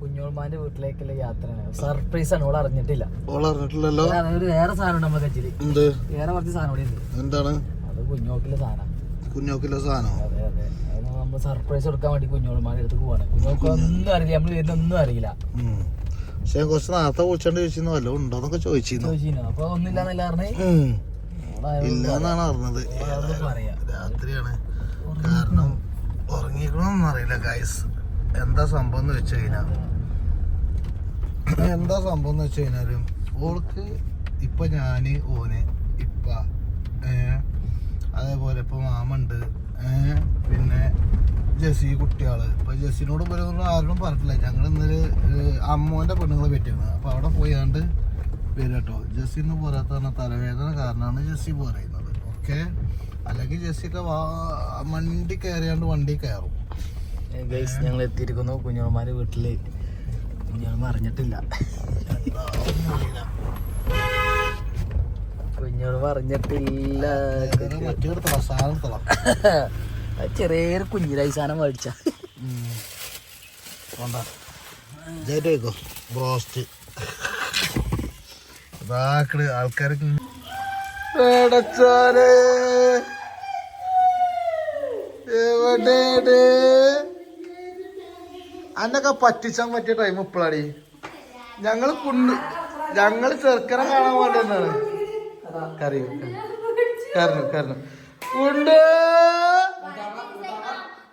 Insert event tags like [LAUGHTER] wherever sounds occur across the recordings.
കുഞ്ഞോൾമാന്റെ വീട്ടിലേക്കുള്ള യാത്രയാണ്. സർപ്രൈസ് ആണ് ഓൾ അറിഞ്ഞിട്ടില്ല. ഓൾ അറിഞ്ഞിട്ടില്ലല്ലോ? ഒരു വേറെ സാധനം നമ്മുടെ കച്ചിൽ എന്ത്? വേറെ കുറച്ച് സാധനം കൂടി ഉണ്ട്. എന്താണ്? അത് കുഞ്ഞോക്കിലെ സാധനം. കുഞ്ഞോക്കിലെ സാധനം? അതെ അതെ. നമ്മൾ സർപ്രൈസ് കൊടുക്കാൻ വേണ്ടി കുഞ്ഞോൾമാരുടെ അടുത്ത് പോവാണ്. കുഞ്ഞോക്ക് ഒന്നും അറിയില്ല നമ്മൾ വരുന്ന ഒന്നും അറിയില്ല. പക്ഷെ കുറച്ച് നേരത്തെ വിളിച്ചോണ്ട് ചോദിച്ചിരുന്നു വല്ലോ ഉണ്ടോന്നൊക്കെ ചോദിച്ചിരുന്നു. ചോദിച്ചിരുന്നു. അപ്പൊ ഒന്നുമില്ലാന്നല്ല പറഞ്ഞേ. ഇല്ല എന്നാണ് അറിഞ്ഞത് രാത്രിയാണ്. കാരണം ഉറങ്ങിക്കണമെന്ന് അറിയില്ല ഗൈസ് എന്താ സംഭവം എന്ന് വെച്ച് കഴിഞ്ഞാൽ എന്താ സംഭവം എന്ന് വെച്ച് കഴിഞ്ഞാലും ഓൾക്ക് ഇപ്പൊ ഞാൻ ഓന് ഇപ്പ അതേപോലെ ഇപ്പൊ മാമുണ്ട് പിന്നെ ജെസ്സി കുട്ടികൾ. ഇപ്പൊ ജെസ്സിനോട് പോലെ ആരോടും പറഞ്ഞില്ല ഞങ്ങൾ ഇന്നലെ അമ്മോന്റെ പെണ്ണുങ്ങളെ പറ്റിയാണ്. അപ്പൊ അവിടെ പോയാണ്ട് വരും കേട്ടോ ഇന്ന് പോരാത്ത തലവേദന കാരണമാണ് ജെസ്സി പറയുന്നത് ഓക്കെ? അല്ലെങ്കിൽ ജെസ്സിയൊക്കെ വണ്ടി കയറിയാണ്ട് വണ്ടി കയറും. ഗൈസ് ഞങ്ങൾ എത്തിയിരിക്കുന്നു. കുഞ്ഞോൾമാരുടെ വീട്ടിൽ. കുഞ്ഞോൾമ അറിഞ്ഞിട്ടില്ല കുഞ്ഞോൾമ അറിഞ്ഞിട്ടില്ല ചെറിയൊരു കുഞ്ഞിരായി സാധനം മേടിച്ച. ബ്രോസ്റ്റ്. ആൾക്കാർക്ക് എവിടെയാണ് അന്നൊക്കെ പറ്റിച്ചാൻ പറ്റിയ ടൈം ഇപ്പളാടി. ഞങ്ങൾ കുണ്ട് ഞങ്ങൾ ചെറുക്കനെ കാണാൻ വേണ്ടിയാണ് കറിയും കാരണം കരണം ഉണ്ട്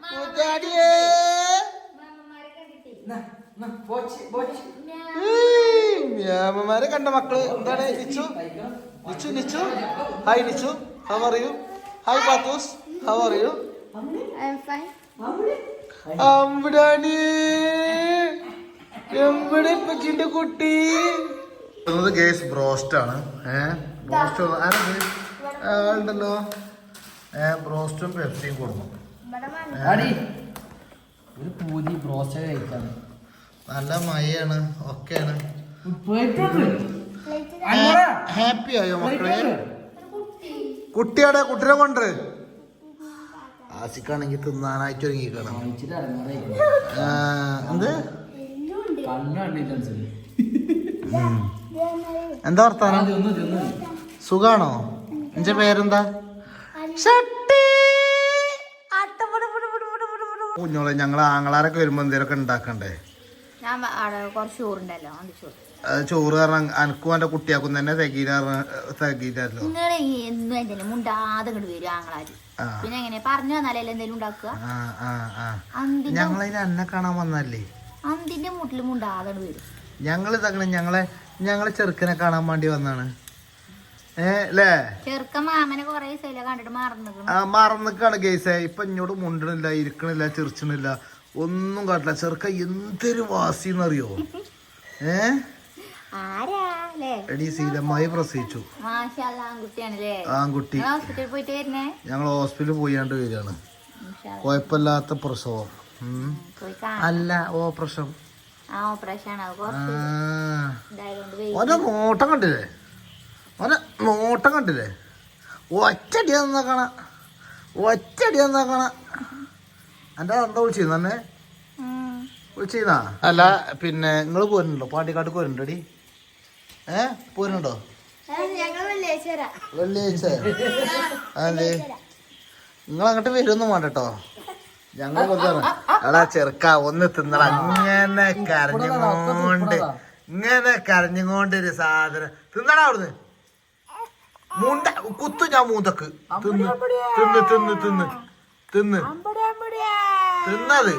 കൂത്താടിയേ മ്യാമമാരെ കണ്ട മക്കൾ. എന്താണ്? Nichu? Nichu Nichu? Hi Nichu. How are you hi Pathoos. How are you I'm fine. അമ്പടാണി. എവിടെ പച്ചിന്റെ കുട്ടി. ഗേസ് ബ്രോസ്റ്റ് ആണ് ഏഹ് ബ്രോസ്റ്റ് ഉണ്ടല്ലോ ഏഹ് ബ്രോസ്റ്റും പെപ്സിയും കൊടുക്കും ഒരു പൂതി ബ്രോസ്റ്റ് കഴിക്കാണ് നല്ല മയാണ് ഒക്കെയാണ്. ഹാപ്പി ആയോ മക്കളെ? കുട്ടിയാടെ കുട്ടിനെ കൊണ്ട് ആസിക്കാണെങ്കിൽ തിന്നാനായിട്ട് ഒരുങ്ങിക്കണം എന്ത്? എന്താ വർത്താനം? സുഖാണോ? എന്റെ പേരെന്താ? കുഞ്ഞോളെ ഞങ്ങൾ ആങ്ങളാരൊക്കെ വരുമ്പോ എന്തേലൊക്കെ ഉണ്ടാക്കണ്ടേ? ഞാൻ കുറച്ച് ചോറുണ്ടല്ലോ ചോറ് ചോറ് കാരണം അനക്കും എന്റെ കുട്ടിയാക്കും തന്നെ അന്തിന്റെ ഞങ്ങളതിന് അന്നെ കാണാൻ വന്നല്ലേ അന്തിന്റെ മുട്ടിൽ മുണ്ടാതെ ഇങ്ങട് വരും. ഞങ്ങൾ ഇതാക്കണ ഞങ്ങളെ ഞങ്ങളെ ചെറുക്കനെ കാണാൻ വേണ്ടി വന്നാണ് മറന്നിക്കാണ് കേസേ ഇപ്പൊ ഇങ്ങോട് മുണ്ടണില്ല ഇരിക്കണില്ല ചെറുച്ചണില്ല ഒന്നും കാട്ടില്ല. ചെറുക്ക എന്തൊരു വാസിന്നറിയോ ഏ? ആരാ അല്ലേ എടി സീതമ്മായി പ്രസവിച്ചു. മാഷല്ല ആൺകുട്ടിയാണല്ലേ? ആൺകുട്ടി. ഞങ്ങൾ ഹോസ്പിറ്റലിൽ പോയാണ്ട് വരികയാണ്. കുഴപ്പമില്ലാത്ത പ്രസവം. അല്ല ഓപ്പറേഷൻ. ഓനെ നോട്ടം കണ്ടില്ലേ? ഓനെ നോട്ടം കണ്ടില്ലേ? ഒറ്റടി എന്നാ കാണാ ഒറ്റടി നോക്കണ. കാണാ എന്റെ എന്താ വിളിച്ചിരുന്നു തന്നെ വിളിച്ചിരുന്നാ? അല്ല പിന്നെ നിങ്ങൾ പോരുന്നുണ്ടോ? പാണ്ടിക്കാട്ട് പോരുന്നുണ്ടോടി ഏ? പോരുന്നുണ്ടോ വെള്ളിയാഴ്ച [LAUGHS] അതെ. നിങ്ങൾ അങ്ങോട്ട് വരുമൊന്നും വേണ്ട കേട്ടോ ഞങ്ങൾ എടാ ചെറുക്ക ഒന്ന് തിന്നട. ഇങ്ങനെ കരഞ്ഞുകൊണ്ട് ഇങ്ങനെ കരഞ്ഞുകൊണ്ട് ഒരു സാധനം. തിന്നടാ അവിടുന്ന്. മൂണ്ട കുത്തു ഞാൻ മൂന്തക്ക്. തിന്ന് തിന്ന് തിന്ന് തിന്ന് തിന്ന്. തിന്നത്.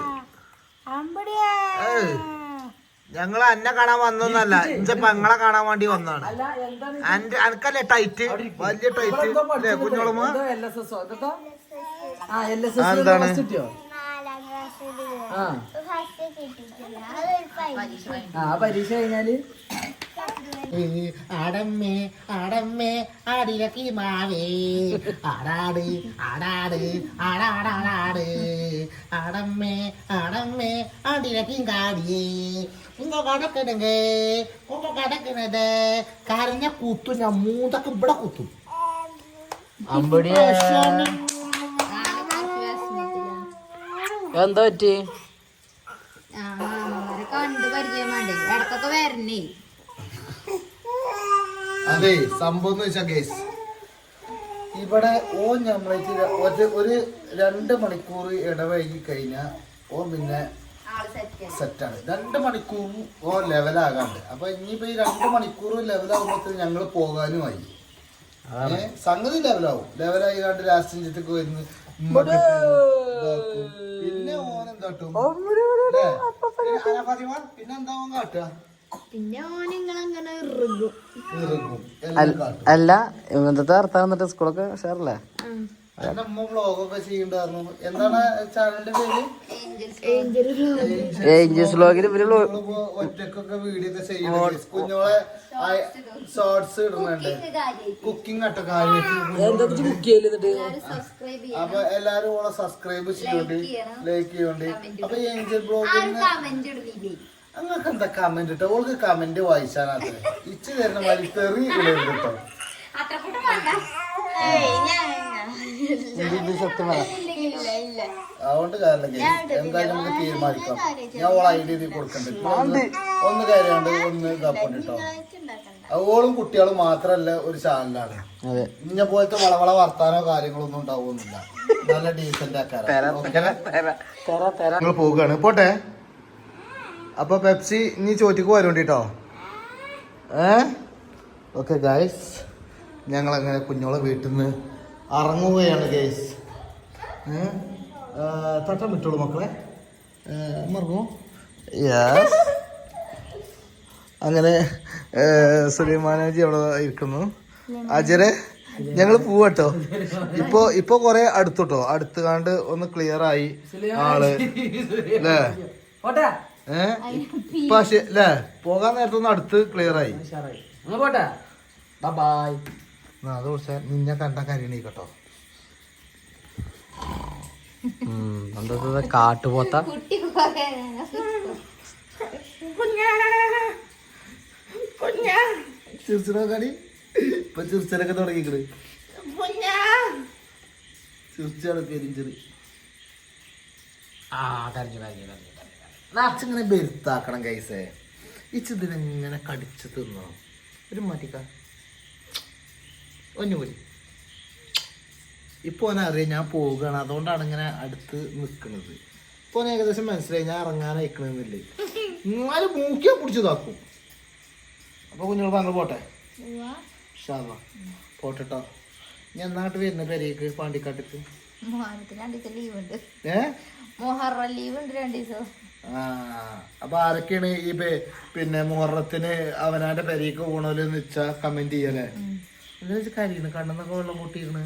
ഏയ്. ഞങ്ങൾ എന്നെ കാണാൻ വന്നൊന്നല്ല ഇഞ്ച പെങ്ങളെ കാണാൻ വേണ്ടി വന്നതാണ്. അന്റെ അനക്കല്ലേ ടൈറ്റ് വലിയ ടൈറ്റ് അല്ലേ കുഞ്ഞോളമ്മ? എന്താണ്? ആ പരീക്ഷ കഴിഞ്ഞാൽ? അടമ്മേ അടമ്മേ ആടിരക്കി മാവേ ആടാട് ആടാട് ആടാടാടാട്. അടമ്മേ അടമ്മേ ആടിരക്കി കാടിയേ ഉങ്ക കടക്കിടുങ്ക ഉങ്ക കടക്കണത്. കരഞ്ഞ കുത്തു ഞാൻ മൂന്നൊക്കെ ഇവിടെ കുത്തും. എന്താ പറ്റി? കണ്ട് പരിചയം വേണ്ടേ ഇടക്കൊക്കെ വരണേ. അതെ സംഭവം എന്ന് വെച്ചാൽ ഗേസ് ഇവിടെ ഓ നമ്മളേക്ക് ഒരു ഒരു രണ്ട് മണിക്കൂർ ഇടവഴകി കഴിഞ്ഞാൽ ഓ പിന്നെ ആൾ സെറ്റ് സെറ്റാണ് രണ്ട് മണിക്കൂറും ഓ ലെവലാകാണ്ട് അപ്പൊ ഇനിയിപ്പോ ഈ രണ്ട് മണിക്കൂർ ലെവലാകുമ്പോഴത്തേക്ക് ഞങ്ങൾ പോകാനുമായി. ആയി സംഗതി ലെവലാവും ലെവലായി കണ്ട് ലാസ്റ്റ് ഇഞ്ചത്തേക്ക് വരുന്നു. പിന്നെ ഓനെന്താട്ടും? പിന്നെന്താവും കാട്ടുക പിന്നെ ഇറുകും. അല്ല ഇന്നത്തെ വർത്താനം എന്നിട്ട് സ്കൂളൊക്കെ ഉഷാറല്ലേ? എന്റെ അമ്മ വ്ളോഗൊക്കെ ചെയ്യണ്ടായിരുന്നു. എന്താണ് ചാനലിന്റെ പേര്? ഏഞ്ചൽ ഏഞ്ചൽസ് വ്ലോഗിൽ ഇവർ vlog- നമ്മളിപ്പോ ഒറ്റക്കൊക്കെ വീഡിയോ ഒക്കെ ചെയ്യുന്നുണ്ട് കുഞ്ഞോളെ ഷോർട്സ് ഇടുന്നുണ്ട്. കുക്കിംഗ് അപ്പൊ എല്ലാരും ഓളെ സബ്സ്ക്രൈബ് ചെയ്യുന്നുണ്ട് ലൈക്ക് ചെയ്യോണ്ട് അപ്പൊ ഏഞ്ചൽ ബ്ലോഗിന് എന്താ കമന്റ് ഇട്ടോ? ഓൾക്ക് കമന്റ് വായിച്ചാനത് ഇച്ച് തരുന്ന മാതിരി തെറി ഇടരുത് കേട്ടോ. അത്ര കൂട്ടം വേണ്ട. ഏയ് ഞാൻ സത്യം പറ ഇല്ല ഇല്ല അതുകൊണ്ട് കാരണം എന്തായാലും നമുക്ക് തീരുമാനിക്കാം. ഞാൻ ഓൾ ഐ ഇതിൽ കൊടുക്കണ്ട്. ഒന്ന് ഒന്ന് കയറിയാണ്ട് ഒന്ന് ഇതാക്കണ്ട കേട്ടോ. ഉണ്ടാക്കണ്ട. ഓളും കുട്ടികളും മാത്രല്ല ഒരു ചാനലാണ്. അതെ. ഇന്ന പോലത്തെ വളവള വർത്താനോ കാര്യങ്ങളൊന്നും ഉണ്ടാവുന്നില്ല നല്ല ഡീസന്റ് ആക്കാരം. നിങ്ങൾ പോവുകയാണ്. പോട്ടെ. അപ്പൊ പെപ്സി നീ ചോറ്റിക്ക് വരോണ്ടിട്ടോ ഏ? ഓക്കെ ഗൈസ് ഞങ്ങൾ അങ്ങനെ കുഞ്ഞോളെ വീട്ടിൽ നിന്ന് ഇറങ്ങുകയാണ് ഗൈസ് തട്ടം വിട്ടോളൂ മക്കളെ. മറന്നു? യെസ് അങ്ങനെ സുലൈമാനാജി അവിടെ ഇരിക്കുന്നു. അജരെ ഞങ്ങൾ പോവട്ടോ. ഇപ്പൊ ഇപ്പൊ കൊറേ അടുത്തുട്ടോ. അടുത്ത് കാണ്ട് ഒന്ന് ക്ലിയർ ആയി ആൾ. അല്ലേ ഏഹ് പക്ഷേ അല്ലേ പോകാൻ നേരത്തൊന്ന് അടുത്ത് ക്ലിയർ ആയി. പോട്ടെ. ബൈ ആ, അത് കുറിച്ച് നിന്നെ കണ്ട കരിയണീ കേട്ടോ. എന്താ കാട്ടുപോത്ത. ഇപ്പൊ ചിരിച്ചലൊക്കെ തുടങ്ങിക്കണ്. ചിരിച്ചാണ് പെരിഞ്ചെറി ആ കരഞ്ഞു കരഞ്ഞു കരഞ്ഞു. ഇങ്ങനെ ബെരുത്താക്കണം കൈസേ ഇച്ചിതിനെങ്ങനെ കടിച്ച് തിന്നണം. ഒരു മാറ്റിക്ക ഒന്നുകൂടി ഇപ്പോൾ അറിയാം ഞാൻ പോവുകയാണ്. അതുകൊണ്ടാണ് ഇങ്ങനെ അടുത്ത് നിൽക്കുന്നത് ഇപ്പോൾ ഏകദേശം മനസ്സിലായി ഞാൻ ഇറങ്ങാൻ ഇറങ്ങാനയക്കണമെന്നില്ലേ എന്നാലും മൂക്കിയാ പിടിച്ചതാക്കും അപ്പോൾ കുഞ്ഞുങ്ങൾ പറഞ്ഞു പോട്ടെ? ഷാവാ പോട്ടെട്ടോ ഞാൻ എന്നാട്ട് വരുന്ന പെരേക്ക് പാണ്ടിക്കാട്ടിക്ക്? ലീവ് ഉണ്ട്. ഏഹ് മോഹറ ലീവ് ഉണ്ട് രണ്ടു ദിവസം അപ്പൊ ആരൊക്കെയാണ് ഈ പിന്നെ മുഹറത്തിന് അവനാന്റെ പെരേക്ക് പോണോൽ വെച്ചാ കമന്റ് എന്താ വെച്ചാ കരയണ് കണ്ണെന്നൊക്കെ വെള്ളം കൂട്ടിയിരുന്നു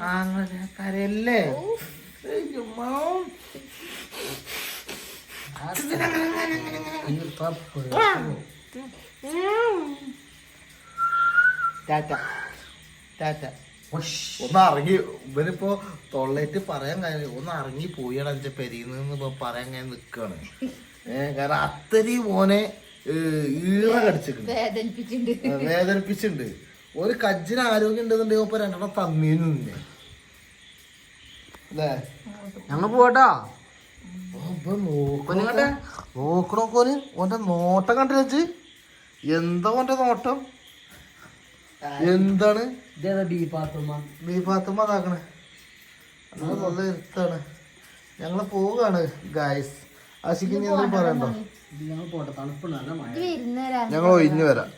ആ അങ്ങനെ കരയല്ലേ. ടാറ്റ ടാറ്റ. ഒന്ന് ഇറങ്ങി ഇവനിപ്പോ തൊള്ളേറ്റ് പറയാൻ കാര്യം ഒന്ന് ഇറങ്ങി പോയാണ് എന്റെ പെരീന്ന് ഇപ്പൊ പറയാൻ കാര്യം നിക്കാണ്. ഏഹ് കാരണം അത്രയും മോനെ ഈറ കടിച്ചിട്ടുണ്ട് വേദനിപ്പിച്ചിട്ടുണ്ട് വേദനിപ്പിച്ചിട്ടുണ്ട് ഒരു കജ്ജിന് ആരോഗ്യം ഉണ്ടെന്നുണ്ടെങ്കിൽ ഇപ്പൊ രണ്ടെണ്ണം തന്നീന്ന് നിന്നെ. അല്ലേ? ഞങ്ങൾ പോട്ടാ നോക്കണോക്കെ. നോക്കണോക്കോന് ഓന്റെ നോട്ടം കണ്ടു വെച്ച് എന്താ ഓന്റെ നോട്ടം? എന്താണ്? ബീഫാത്തുമ്മ അതാക്കണേ. അത് നല്ല ഇരുത്താണ് ഞങ്ങൾ പോവുകയാണ് ഗായ്സ് ആശിക്ക് ഇനി എന്തെങ്കിലും പറയണ്ടോ? ഞങ്ങൾ പോട്ടെ വരാം നല്ല വിളിച്ചപ്പോ എന്നെ ഞങ്ങൾ ഒഴിഞ്ഞു വരാം.